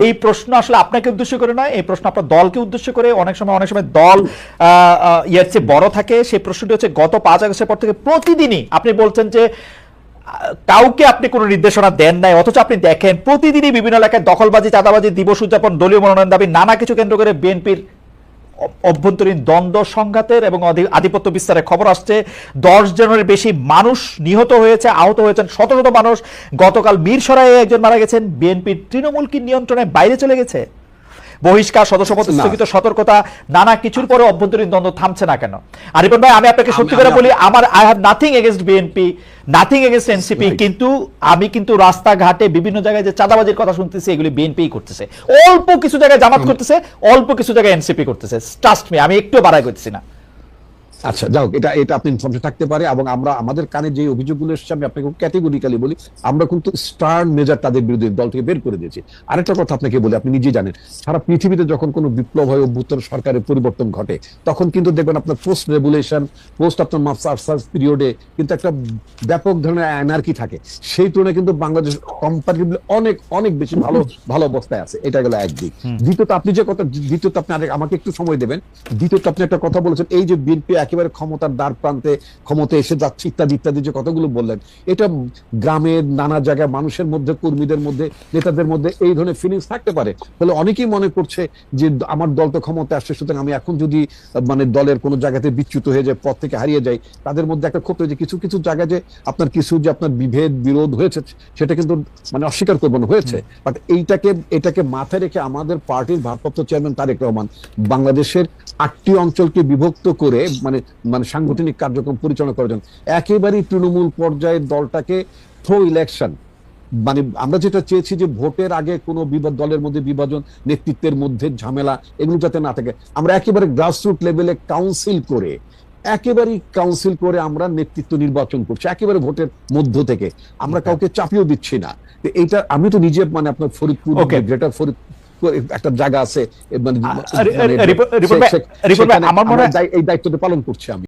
এই প্রশ্ন আসলে আপনাকে উদ্দেশ্য করে নয় এই প্রশ্ন আপনার দলকে উদ্দেশ্য করে। অনেক সময় অনেক সময় দল আহ, চেয়ে বড় থাকে। সেই প্রশ্নটি হচ্ছে গত পাঁচ আগস্টের পর থেকে প্রতিদিনই আপনি বলছেন যে কাউকে আপনি কোনো নির্দেশনা দেন নাই অথচ আপনি দেখেন প্রতিদিনই বিভিন্ন এলাকায় দখলবাজি চাঁদাবাজি দিবস উদযাপন দলীয় মনোনয়ন দাবি নানা কিছু কেন্দ্র করে বিএনপির অভ্যন্তরীণ দ্বন্দ্ব সংঘাতের এবং আধিপত্য বিস্তারের খবর আসছে। দশ জনের বেশি মানুষ নিহত হয়েছে, আহত হয়েছেন শত শত মানুষ। গতকাল মিরসরায়ে একজন মারা গেছেন। বিএনপির তৃণমূল কি নিয়ন্ত্রণের বাইরে চলে গেছে। বহিষ্কার সদস্যপদ স্থগিত সতর্কতা নানা কিছুর পরে অভ্যন্তরীণ দ্বন্দ্ব থামছে না কেন? আরিফন ভাই আমি আপনাকে সত্যি করে বলি আমার I have nothing against BNP nothing against NCP কিন্তু আমি কিন্তু রাস্তাঘাটে বিভিন্ন জায়গায় যে চাঁদাবাজির কথা শুনতেছি এগুলি বিএনপি করতেছে। অল্প কিছু জায়গায় জামাত করতেছে অল্প কিছু জায়গায় এনসিপি করতেছে। ট্রাস্ট মি আমি একটু বাড়াই করতেছি না। আচ্ছা যাও এটা এটা আপনি ইনফরমেশন থাকতে পারে এবং আমরা আমাদের কানে যে অভিযোগগুলো এসেছে আমি আপনাকে ক্যাটেগরিক্যালি বলি আমরা কিন্তু স্টার্ন মেজার তাদের বিরুদ্ধে দল থেকে বের করে দিয়েছি। আরেকটা কথা আপনাকে বলি আপনি নিজেই জানেন সারা পৃথিবীতে যখন কোনো বিপ্লব হয় অভ্যুত্তর সরকারের পরিবর্তন ঘটে তখন কিন্তু দেখবেন আপনার পোস্ট রেগুলেশন পোস্ট আপনার মাস্টার্স পিরিয়ডে কিন্তু একটা ব্যাপক ধরনের অ্যানার্কি থাকে। সেই তুলনায় কিন্তু বাংলাদেশ কম্পারেটিভলি অনেক অনেক বেশি ভালো ভালো অবস্থায় আছে। এটা গেল একদিক দ্বিতীয়ত আপনি যে কথা দ্বিতীয়ত আপনি আমাকে একটু সময় দেবেন। দ্বিতীয়ত আপনি একটা কথা বলেছেন এই যে বিএনপি একেবারে ক্ষমতার দ্বার প্রান্তে ক্ষমতা এসে যাচ্ছে ইত্যাদি ইত্যাদি যে কথাগুলো বললেন। এটা গ্রামের নানা জায়গায় মানুষের মধ্যে কর্মীদের মধ্যে নেতাদের মধ্যে এই ধরনের ফিলিংস থাকতে পারে। ফলে অনেকেই মনে করছে যে আমার দল তো ক্ষমতা আসছে সুতরাং আমি এখন যদি মানে দলের কোনো জায়গাতে বিচ্যুত হয়ে যায় পথ থেকে হারিয়ে যাই তাদের মধ্যে একটা ক্ষোভ হয়েছে কিছু কিছু জায়গায় যে আপনার কিছু যে আপনার বিভেদ বিরোধ হয়েছে সেটা কিন্তু মানে অস্বীকার করব না হয়েছে। বাট এইটাকে এটাকে মাথায় রেখে আমাদের পার্টির ভারপ্রাপ্ত চেয়ারম্যান তারেক রহমান বাংলাদেশের আটটি অঞ্চলকে বিভক্ত করে মানে মানে সাংগঠনিক কার্যক্রম পরিচালনা করার একেবারেই তৃণমূল পর্যায়ের দলটাকে থ্রো ইলেকশন মানে আমরা যেটা চেয়েছি যে ভোটের আগে কোনো বিবাদ দলের মধ্যে বিভাজন নেতৃত্বের মধ্যে ঝামেলা এগুলো যাতে না থাকে। আমরা একেবারে গ্রাসরুট লেভেলে কাউন্সিল করে একেবারেই কাউন্সিল করে আমরা নেতৃত্ব নির্বাচন করছি একেবারে ভোটের মধ্য থেকে। আমরা কাউকে চাপিয়েও দিচ্ছি না। এইটা আমি তো নিজে মানে আপনার ফরিদপুর গ্রেটার ফরিদপুর একটা জায়গা আছে মানে সেখানে আমার মনে হয়- এই দায়িত্বটা পালন করছি আমি।